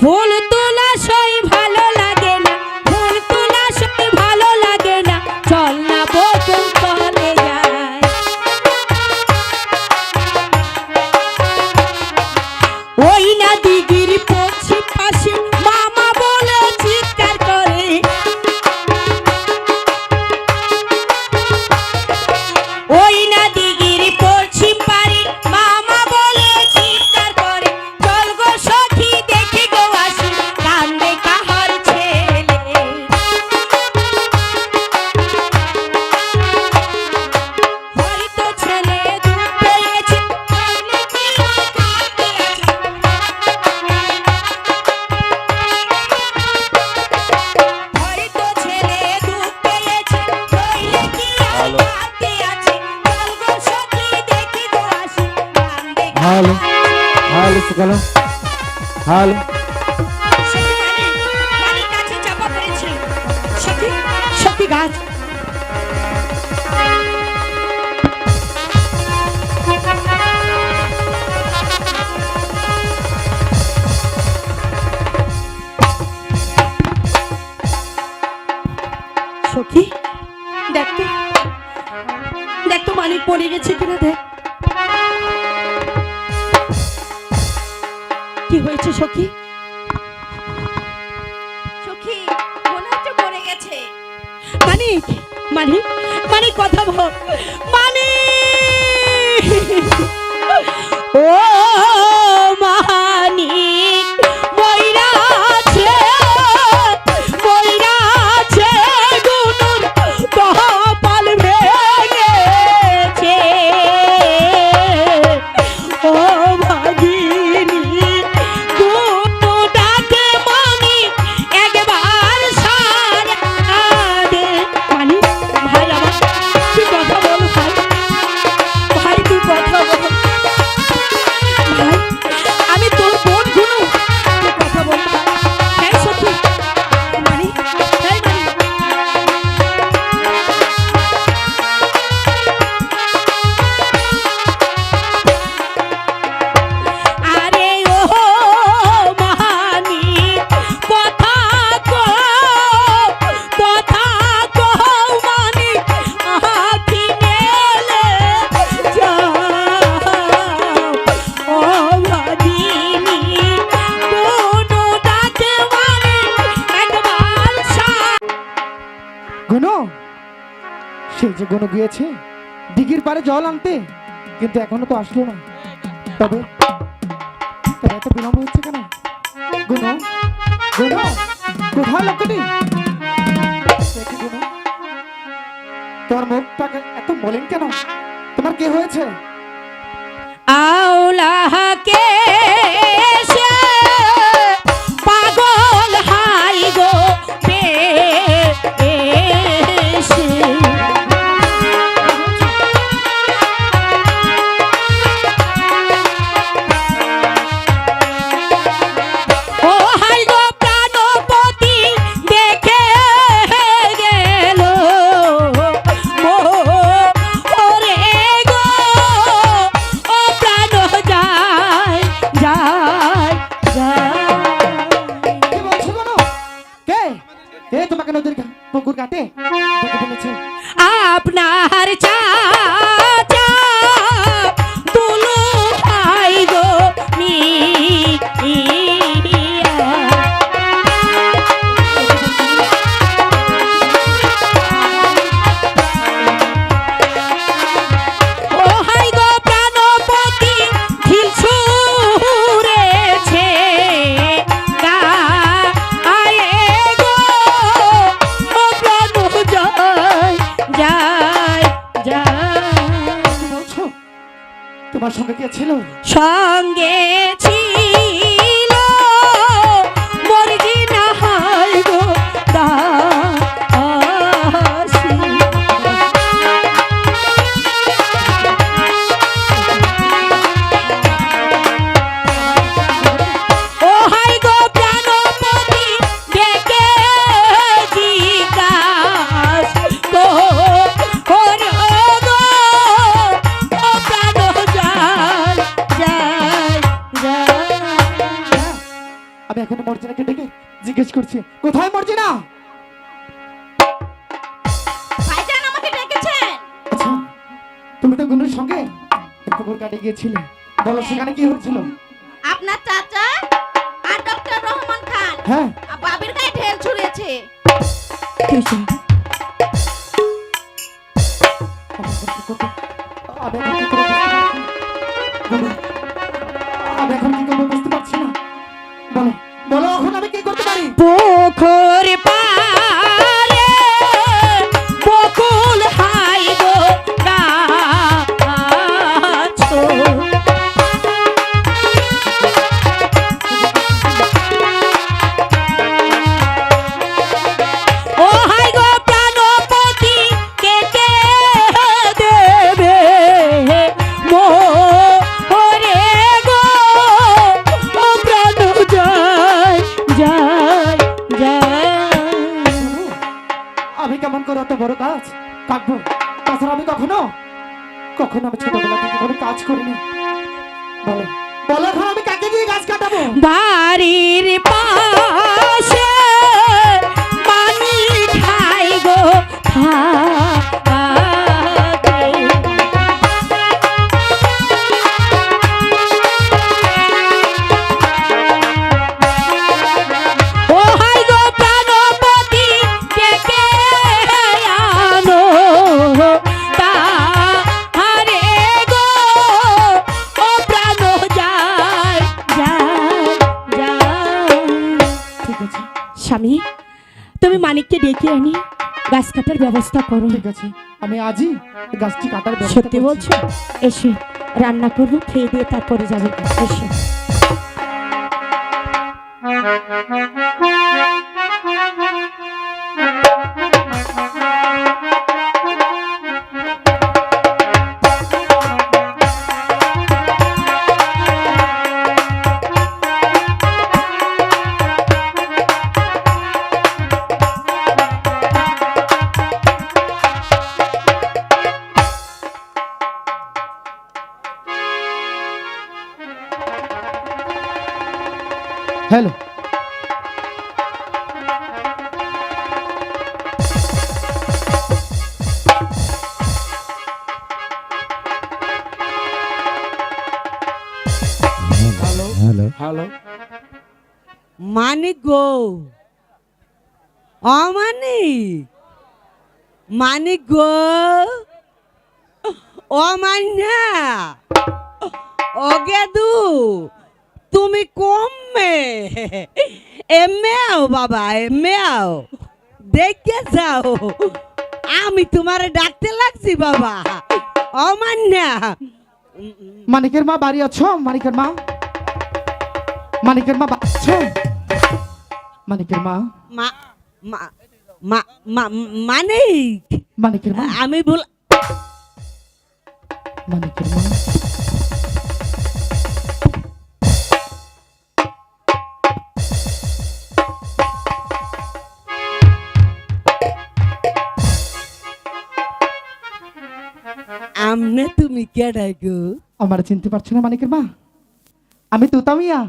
ফুল তুল চলো হ্যালো কখনো গিয়েছে। দিঘির পারে জল আনতে, কিন্তু এখনও তো আসলো না। তবে এত বিলম্ব হচ্ছে কেন? কোথায় তোমার মুখটা এত বলেন কেন? তোমার কে হয়েছে? আওলাহাকে তোমার সঙ্গে কে ছিল? সঙ্গে ছিল করছি। কোথায় মর্জিনা ভাইজান আমাকে ডেকেছেন। আচ্ছা তুমি তো গুনুর সঙ্গে খবর কাটে গিয়েছিলে। বলো সেখানে কি হচ্ছিল আপনার চাচা আর ডক্টর রহমান খান হ্যাঁ। বাবির গায়ে ঢেল ছুঁড়েছে? আমি আমি কেমন করে অত বড় কাজ কাটবো তাছাড়া আমি কখনো কখনো আমি ছোটবেলা থেকে কোনো কাজ করিনি বলো বলো এখন আমি কাকে দিয়ে গাছ কাটাবো বাড়ির পাশে পানি খাই গো থাকে। আনি গাছ কাটার ব্যবস্থা করো। ঠিক আছে আমি আজই গাছটি কাটার ব্যবস্থা সত্যি বলছো? এসে রান্না করব খেয়ে দিয়ে তারপরে যাবে। এসে। অমানিক মানিক গো? ও মান্যা ও গেদু তুমি কমে? এমে আও বাবা এমে আও। দেখে যাও। আমি তোমারে ডাকতে লাগছি বাবা। ও মান্যা মানিকের মা বাড়ি আছো? মানিকের মা? মানিকের মা বাড়ি আছো মানিকের মা মা মা মা? মা মানিক। মানিকের মা। আমি বল মানিকের মা। আমনে তুমি কেডাই গো? আমার চিনতে পারছ না মানিকের মা? আমি তুতামিয়া।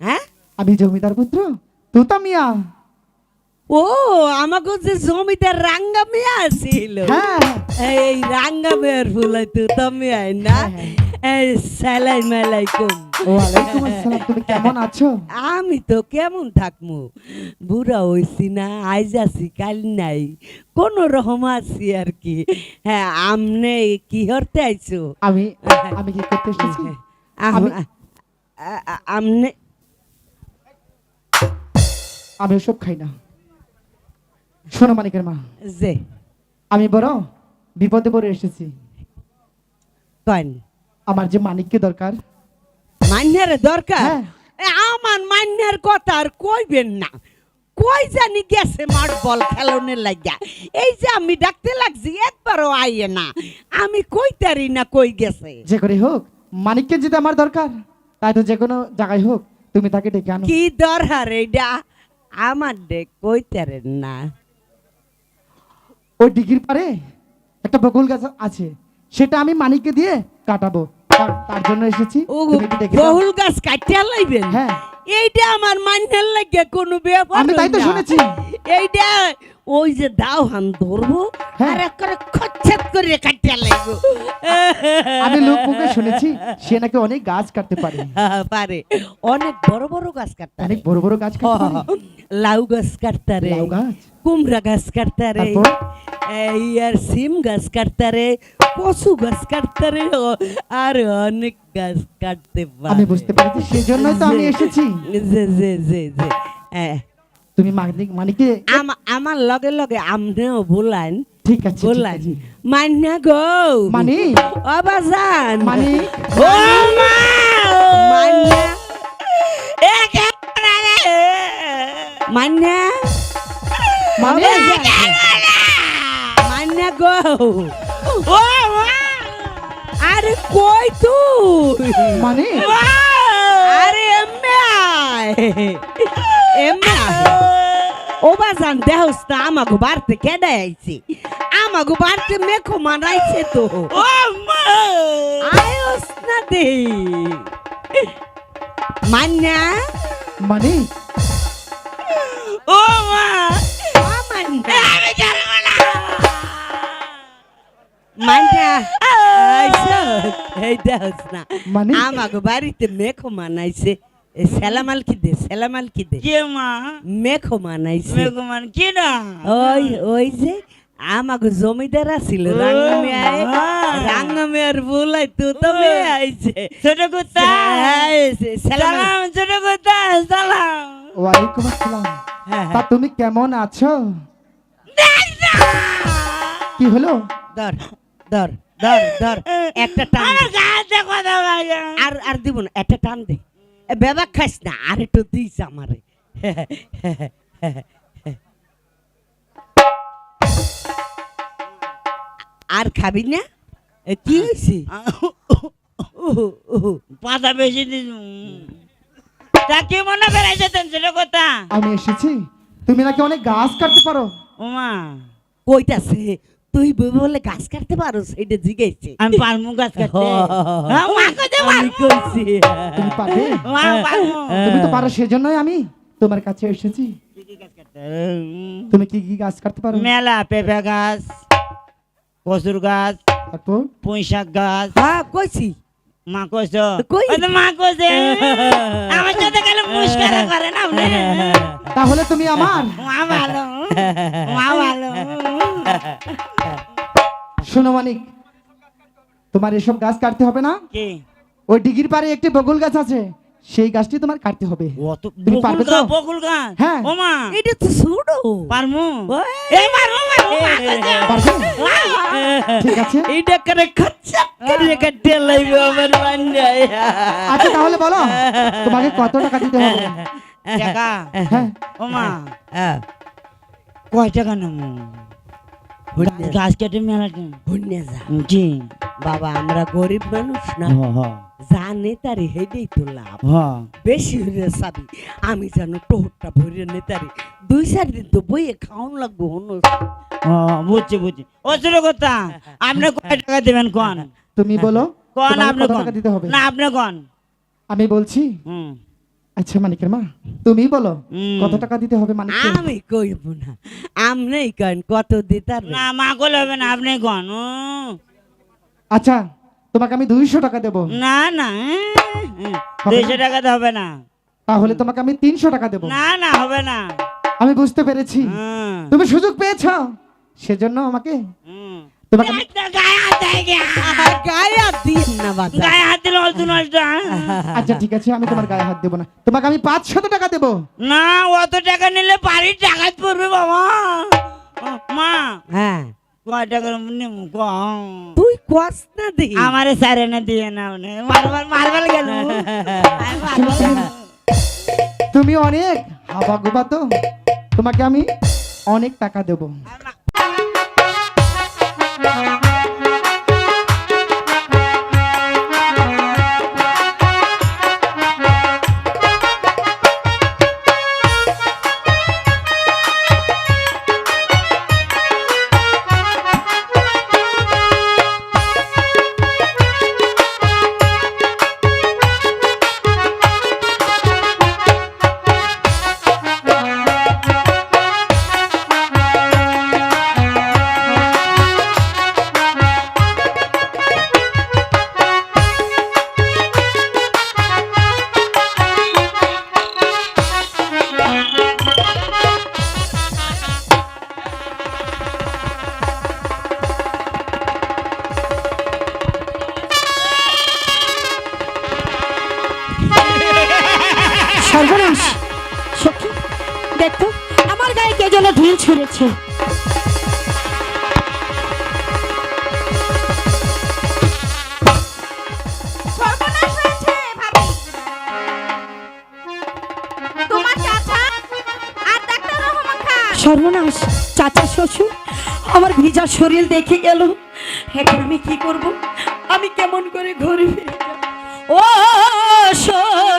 হ্যাঁ? আমি জমিদার পুত্র। তুতামিয়া ও আমাকে যে জমিদার রাঙ্গা মেয়ে আসিল হ্যাঁ। এই রাঙ্গা মেয়ের ফুল না? ওয়ালাইকুম আসসালাম তুমি কেমন আছো? আমি তো কেমন থাকমু? বুড়া হইছি না আইজ আছি কাল নাই। কোন রকম আছি আর কি? হ্যাঁ আমনে কি হরতে আইছো? আমি আমি কি করতে এসেছি? আমি- আমনে আমি ওসব খাই না। শোনো মানিকের মা। যে। আমি বড় বিপদে পড়ে এসেছি। আমার যে মানিককে দরকার। মান্যার দরকার? হ্যাঁ। আমার মান্যার কথা আর কইবেন না। কই জানি গেছে মাঠ বল খেলনের লাগিয়া। এই যে আমি ডাকতে লাগছি একবারও আইয়ে না। আমি কইতারি না কই গেছে? যে করে হোক মানিককে যদি আমার দরকার তাই তো যে কোনো জায়গায় হোক তুমি তাকে ডেকে আনো। কি দরকার এইটা আমার ডেক কইতারেন না। ওই ডিগির পারে একটা বকুল গাছ আছে সেটা আমি মানিককে দিয়ে কাটাবো। তার- জন্য এসেছি। বহুল গাছ কাটিয়া লাইবেন? হ্যাঁ। এইটা আমার মান্যার লাগে কোনো ব্যাপার আমি তাই তো শুনেছি। এইটা ওই যে দাও হান ধরবো। হ্যাঁ। আর করে খচ্ছাত করে কাটিয়া লাগবো আমি লোক মুখে শুনেছি সে নাকি অনেক গাছ কাটতে পারে। পারে। অনেক বড় বড় গাছ কাটতে অনেক বড় বড় গাছ কাটতে লাউ গাছ কাটতারে লাউ গাছ? কুমড়া গাছ কাটতারে তারপর? এই আর সিম গাছ কাটতারে কচু গাছ কাটতারে ও- আর অনেক গাছ কাটতে পারে। আমি বুঝতে পেরেছি সেজন্যই তো আমি এসেছি। যে যে যে যে হ্যাঁ। তুমি মানিকে আমা- আমার লগে লগে আমনেও বলান। ঠিক আছে আছে। মান্যা গো। মানি? অবাজান মানি? ও মা মান্যা মান্যা মানি? গো। ও আরে কই তুই মানে? আরে আয় ও বাজান দেহস না আমাগো বাড়তে কেডা আইছে আমাগো বাড়তে মেখো মানাইছে তো ও মা আয়স না দে মান্না মানে ও মা ও মান্না আমি জানব না মান্না আইছো এই দেহস না মানে? আমাগো বাড়িতে মেখো মানাইছে সেলামাল কি দে সেলামাল কি দে? কে মা? মেখো মানাইছে মেঘমান কি না? ওই ওই যে আমাকে জমিদার আছিল রাঙ্গামিয়ায় রাঙ্গামিয়ার বলাই তো তবে আইছে। ছোট কুত্তা। সালাম সালাম ছোট কুত্তা সালাম। ওয়ালাইকুম আসসালাম। হ্যাঁ, তা তুমি কেমন আছো? কি হলো? ধর ধর ধর ধর একটা টান আর আর দিব না একটা টান দে। বেবা খাস না আর একটু দিস আমারে আর খাবি না কি হয়েছে। পাতা বেশি দিস তা কি মনে বেড়াইছে ছোট কথা আমি এসেছি। তুমি নাকি অনেক গাছ কাটতে পারো? ওমা। কইতাছে তুই বই বলে গাছ কাটতে পারো এটা জিগাইছে আমি পারমু গাছ কাটতে। হ্যাঁ, মা কইতে আমি কইছি। তুমি পারবে? তুমি তো পারো সেজন্যই আমি তোমার কাছে এসেছি। তুমি কি কি গাছ কাটতে পারো? মেলা পেঁপে গাছ কচুর গাছ তারপর পুঁই শাক গাছ। হ্যাঁ কইছি। মা কইছ? কই? মা কইছে? আমার সাথে গেলে মুস্কারা করে না আপনি? তাহলে তুমি আমার? ভালো শোনো মানিক তোমার এসব গাছ কাটতে হবে না? ওই ডিগির পারে একটি বকুল গাছ আছে সেই গাছটি তোমার কাটতে হবে। তুমি পারবে তো? বকুল গাছ? হ্যাঁ। এটা তো পারমু? ঠিক আছে। এইটা করে খচ্চা করে কাটতে লাগবে আমার বান্যায় আচ্ছা তাহলে বলো তোমাকে কত টাকা দিতে হবে? টাকা? হ্যাঁ। কয় টাকা নেব গাছ কেটে মেলা শুনে যা জি বাবা আমরা গরিব মানুষ না হ্যাঁ জানে তারি হেডেই তো লাভ হ্যাঁ বেশি হলে চাবি আমি জানো টোহরটা ভরে নেতারি দুই চার দিন তো বইয়ে খাওয়ান লাগবো অন্য হ্যাঁ, বুঝছি বুঝছি ও ছোট কথা আপনি কয় টাকা দেবেন কোন তুমি বলো কোন আপনি টাকা দিতে হবে না আপনি কোন আমি বলছি হুম আচ্ছা মানিকের মা তুমি বলো কত টাকা দিতে হবে মানিককে? আমি কইব না আমনেই কেন কত দিতার না মা কলে হবে না আপনি কোন আচ্ছা তোমাকে আমি দুইশো টাকা দেবো। না না দুইশো টাকা হবে না। তাহলে তোমাকে আমি তিনশো টাকা দেবো। না না হবে না। আমি বুঝতে পেরেছি। তুমি সুযোগ পেয়েছ সেজন্য আমাকে। তোমাকে গায়ে হাত দিলে অল্প নষ্ট হ্যাঁ? আচ্ছা ঠিক আছে আমি তোমার গায়ে হাত দেবো না। তোমাকে আমি পাঁচশত টাকা দেবো। না অত টাকা নিলে বাড়ির টাকাত পড়বে বাবা। মা। হ্যাঁ। কয় টাকা নেব কম তুই কস না দি। আমারে সারে না দিয়ে না মারবার মারবার গেল। তুমি অনেক হাবা গোবা তো। তোমাকে আমি অনেক টাকা দেবো। শ্বশুর আমার ভিজা শরীর দেখে গেল এখন আমি কি করব? আমি কেমন করে ঘরে ও? ও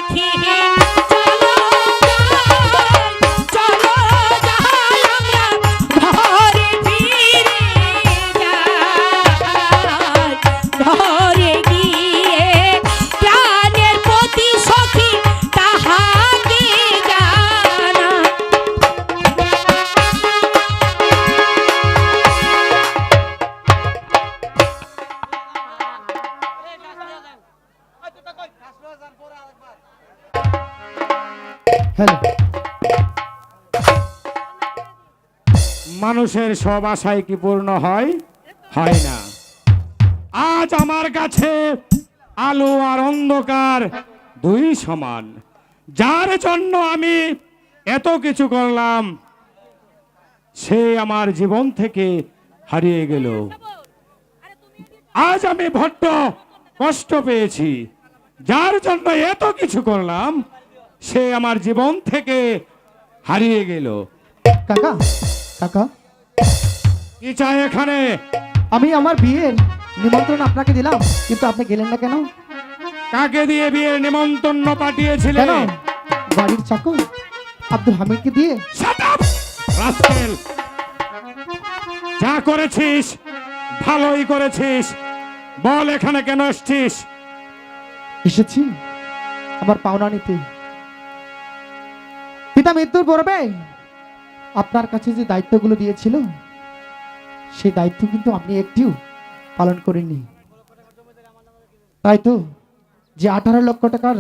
হ্যালো। মানুষের সব আশাই কি পূর্ণ হয়? হয় না। আজ আমার কাছে আলো আর অন্ধকার দুই সমান। যার জন্য আমি এত কিছু করলাম, সে আমার জীবন থেকে হারিয়ে গেল। আজ আমি ভট্ট কষ্ট পেয়েছি। যার জন্য এত কিছু করলাম সে আমার জীবন থেকে হারিয়ে গেল। কাকা কাকা। কি চাই এখানে? আমি আমার বিয়ের নিমন্ত্রণ আপনাকে দিলাম কিন্তু আপনি গেলেন না কেন? কাকে দিয়ে বিয়ের নিমন্ত্রণ পাঠিয়েছিলেন কেন? বাড়ির চাকর আব্দুল হামিদকে দিয়ে? Shut up! Rascal! যা করেছিস ভালোই করেছিস। বল এখানে কেন এসছিস? এসেছি আমার পাওনা নিতে। পিতা মৃত্যুর পূর্বে আপনার কাছে যে দায়িত্বগুলো দিয়েছিল সেই দায়িত্ব কিন্তু আপনি একটিও পালন করেননি। তাই তো যে আঠারো লক্ষ টাকার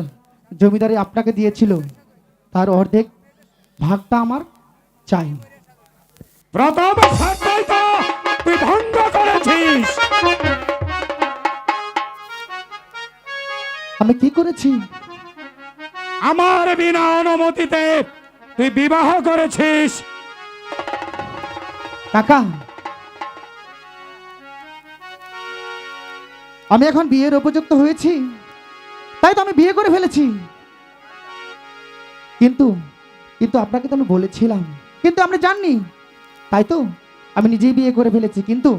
জমিদারি আপনাকে দিয়েছিল তার অর্ধেক ভাগটা আমার চাই। প্রথম তুই ভঙ্গ করেছিস। আমি কি করেছি? আমার বিনা অনুমতিতে তুই বিবাহ করেছিস। কাকা, আমি এখন বিয়ের উপযুক্ত হয়েছি, তাই তো আমি বিয়ে করে ফেলেছি। কিন্তু কিন্তু আপনাকে তো আমি বলেছিলাম, কিন্তু আপনি জাননি। তাই তো, আমি নিজেই বিয়ে করে ফেলেছি, কিন্তু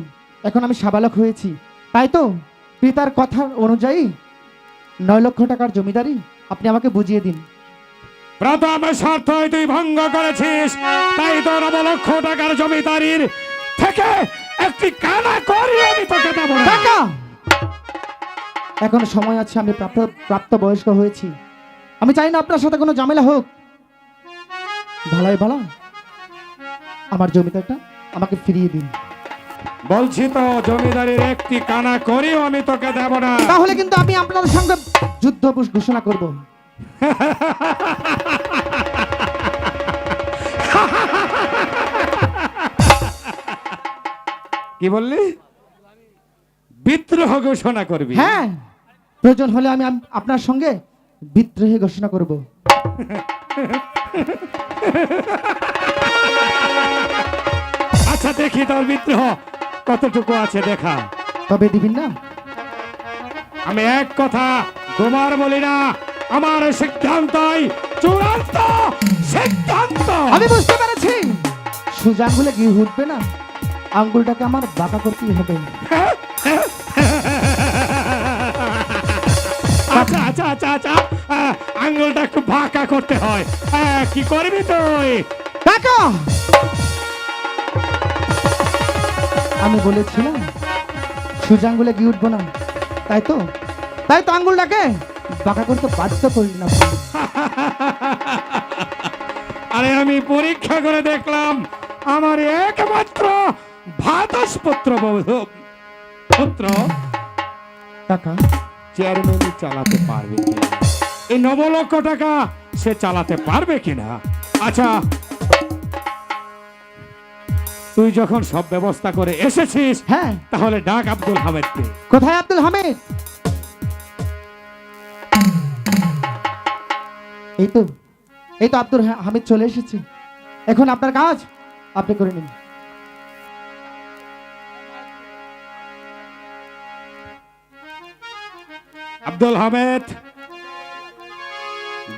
এখন আমি সাবালক হয়েছি। তাই তো, পিতার কথার অনুযায়ী নয় লক্ষ টাকার জমিদারি আপনি আমাকে বুঝিয়ে দিন। প্রথম তুই ভঙ্গ করেছিস। তাই তো নব লক্ষ টাকার জমিদারির থেকে একটি কানা করি আমি তোকে দেবো এখনও সময় আছে আমি প্রাপ্ত প্রাপ্ত বয়স্ক হয়েছি। আমি চাই না আপনার সাথে কোনো ঝামেলা হোক। ভালাই ভালো। আমার জমিদারটা আমাকে ফিরিয়ে দিন। বলছি তো জমিদারির একটি কানা করিও আমি তোকে দেব না। তাহলে কিন্তু আমি আপনাদের সঙ্গে যুদ্ধ ঘোষণা করব। কি বললি? বিদ্রোহ ঘোষণা করবি। হ্যাঁ প্রয়োজন হলে আমি আপনার সঙ্গে বিদ্রোহী ঘোষণা করব। আচ্ছা দেখি তোর বিদ্রোহ কতটুকু আছে দেখা। তবে দিবেন না? আমি এক কথা তোমার বলি না আমার সিদ্ধান্তই চূড়ান্ত সিদ্ধান্ত। আমি বুঝতে পেরেছি। সোজা আঙ্গুলে গিয়ে উঠবে না? আঙ্গুলটাকে আমার বাঁকা করতেই হবে। আচ্ছা আচ্ছা আচ্ছা আচ্ছা। আঙ্গুলটা একটু বাঁকা করতে হয়। কি করবি তুই? কাকা আমি বলেছিলাম সোজা আঙ্গুলে গিয়ে উঠবো না। তাই তো? তাই তো আঙ্গুলটাকে বাঁকা করতে বাধ্য করি না। আরে আমি পরীক্ষা করে দেখলাম আমার একমাত্র ভাতস পুত্র পুত্র কাকা। চেয়ারম্যান চালাতে পারবে এই নব লক্ষ টাকা সে চালাতে পারবে কিনা আচ্ছা তুই যখন সব ব্যবস্থা করে এসেছিস হ্যাঁ। তাহলে ডাক আব্দুল হামেদকে। কোথায় আব্দুল হামিদ? এই তো এই তো আব্দুল হামিদ চলে এসেছে। এখন আপনার কাজ, আপনি করে নিন। আব্দুল হামিদ,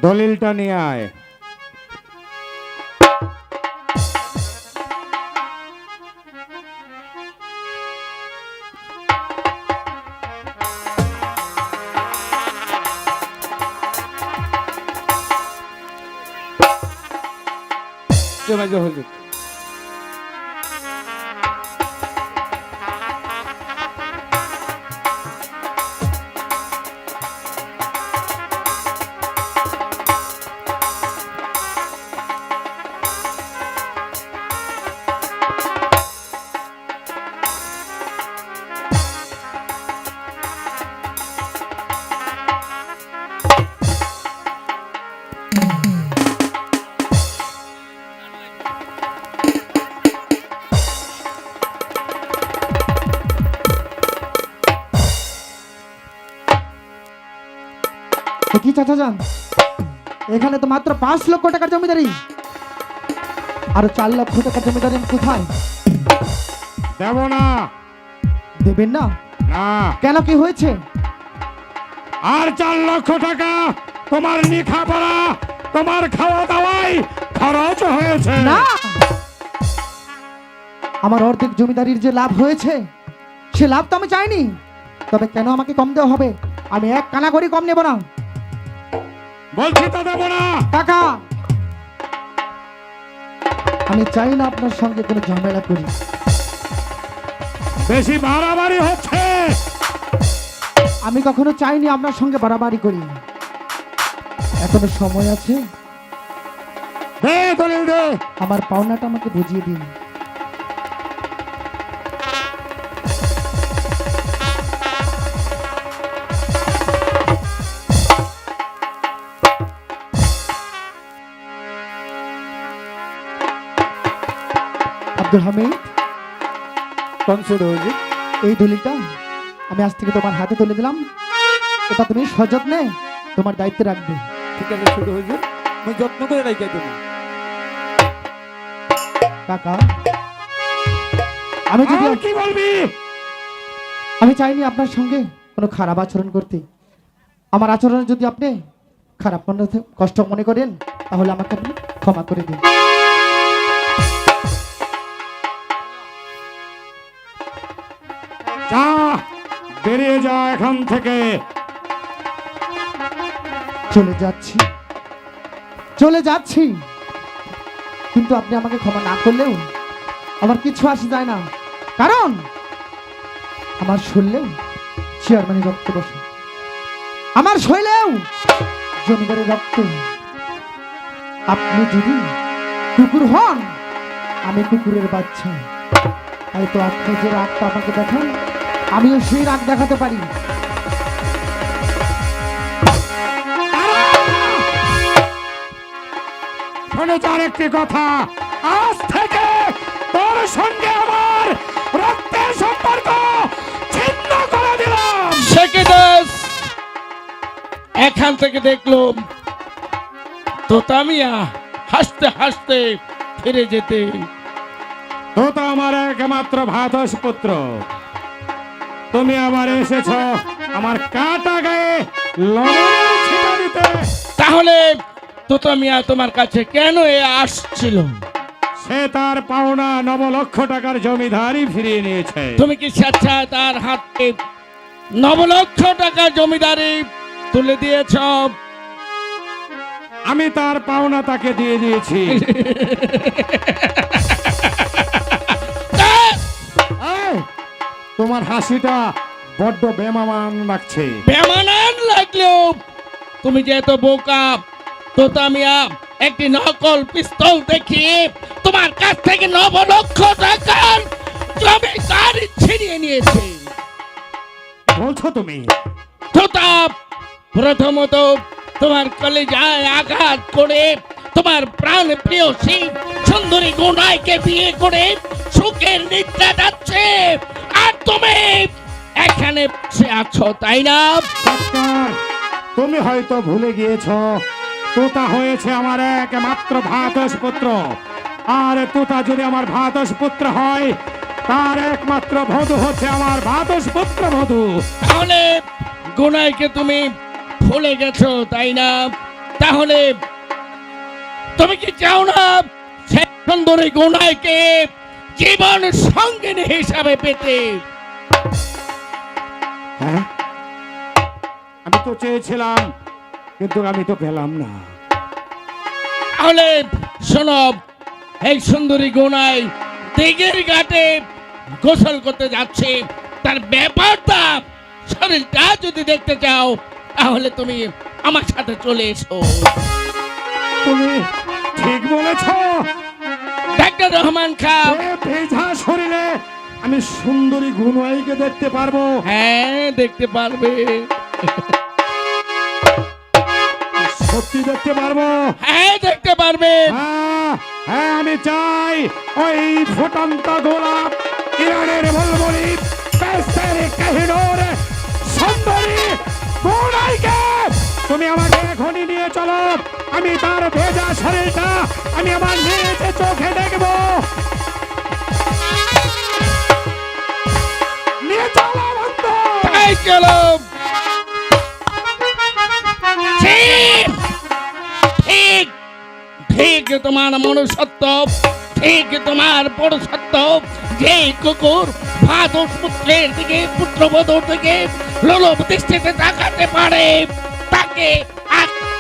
দলিলটা নিয়ে আয়। তো কি চাচা যান। এখানে তো মাত্র পাঁচ লক্ষ টাকার জমিদারি। আর চার লক্ষ টাকার জমিদারি কোথায়? দেব না। দেবেন না? না। কেন কি হয়েছে? আর চার লক্ষ টাকা তোমার লিখা পড়া তোমার খাওয়া দাওয়াই খরচ হয়েছে। না। আমার অর্ধেক জমিদারির যে লাভ হয়েছে সে লাভ তো আমি চাইনি। তবে কেন আমাকে কম দেওয়া হবে? আমি এক কানা করি কম নেব না। বলছি তো দেব না। টাকা আমি চাই না আপনার সঙ্গে কোনো ঝামেলা করি। বেশি বাড়াবাড়ি হচ্ছে। আমি কখনো চাইনি আপনার সঙ্গে বাড়াবাড়ি করি। এখনও সময় আছে। দে দলিল দে। আমার পাওনাটা আমাকে বুঝিয়ে দিন। হামিদ এই দলিলটা আমি আজ থেকে তোমার হাতে তুলে দিলাম। এটা তুমি সযত্নে তোমার দায়িত্বে রাখবে। ঠিক আছে ছোট হুজুর আমি যত্ন করে রাখা দেবো কাকা আমি যদি কি বলবি? আমি চাইনি আপনার সঙ্গে কোনো খারাপ আচরণ করতে। আমার আচরণে যদি আপনি খারাপ মনে কষ্ট মনে করেন তাহলে আমাকে আপনি ক্ষমা করে দিন। বেরিয়ে যা এখান থেকে। চলে যাচ্ছি। চলে যাচ্ছি। কিন্তু আপনি আমাকে ক্ষমা না করলেও আমার কিছু আসে যায় না। কারণ আমার শরীরেও চেয়ারম্যানের রক্ত বসে। আমার শরীরেও জমিদারের রক্ত। আপনি যদি কুকুর হন, আমি কুকুরের বাচ্চা। হয়তো আপনি যে রাগটা আমাকে দেখান আমিও সেই রাগ দেখাতে পারি। শুনে যার একটি কথা। আজ থেকে তোর সঙ্গে আমার রক্তের সম্পর্ক ছিন্ন করে দিলাম। দাস এখান থেকে দেখলাম তোতামিয়া হাসতে হাসতে ফিরে যেতে। তো তো আমার একমাত্র ভাতস পুত্র। তুমি আমার এসেছ আমার কাটা গায়ে তাহলে তোতামিয়া তোমার কাছে কেন এ আসছিল? সে তার পাওনা নব লক্ষ টাকার জমিদারি ফিরিয়ে নিয়েছে। তুমি কি স্বেচ্ছায় তার হাতে নব লক্ষ টাকা জমিদারি তুলে দিয়েছ? আমি তার পাওনা তাকে দিয়ে দিয়েছি। তোমার হাসিটা বড্ড বেমামান লাগছে। বেমানান লাগলেও তুমি যেহেতু বোকা তোতামিয়া একটি নকল পিস্তল দেখিয়ে তোমার কাছ থেকে নব লক্ষ টাকার জমিদার ছিনিয়ে নিয়েছে। বলছো তুমি? তোতা প্রথমত তোমার কলেজায় আঘাত করে তোমার প্রাণ প্রিয় শিব সুন্দরী গুনাইকে বিয়ে করে সুখের নিদ্রা যাচ্ছে। আর তুমি এখানে আছো তাই না? তুমি হয়তো ভুলে গিয়েছ তোতা হয়েছে আমার একমাত্র ভাতস পুত্র আর তোতা যদি আমার ভাতস পুত্র হয় তার একমাত্র বধূ হচ্ছে আমার ভাতস পুত্র বধূ। তাহলে গোনাইকে তুমি ভুলে গেছো তাই না? তাহলে তুমি কি চাও না সে সুন্দরী গোনাইকে জীবন সঙ্গিনী হিসাবে পেতে। হ্যাঁ? আমি তো চেয়েছিলাম কিন্তু আমি তো পেলাম না। তাহলে শোনো এই সুন্দরী গোনাই দিঘির ঘাটে গোসল করতে যাচ্ছে। তার ব্যাপারটা শরীরটা যদি দেখতে চাও তাহলে তুমি আমার সাথে চলে এসো। তুমি ঠিক বলেছ। ডাক্তার রহমান খান। ভেজা শরীরে আমি সুন্দরী গুণাইকে দেখতে পারব। হ্যাঁ দেখতে পারবে। সত্যি দেখতে পারব? হ্যাঁ দেখতে পারবে। হ্যাঁ হ্যাঁ আমি চাই ওই ফুটন্ত গোলাপ ইরানের বলবলি কাহিনোর সুন্দরী গুণাইকে তুমি আমাকে এখনই নিয়ে চলো। আমি তার ভেজা শরীরটা, আমি আমার নিজে চোখে দেখব। ঠিক ঠিক তোমার মনুষ্যত্ব, ঠিক তোমার পৌরসত্ব যে কুকুর ভাদর পুত্রের দিকে, পুত্রবধূর দিকে লোলভ দৃষ্টিতে তাকাতে পারে তাকে আচ্ছা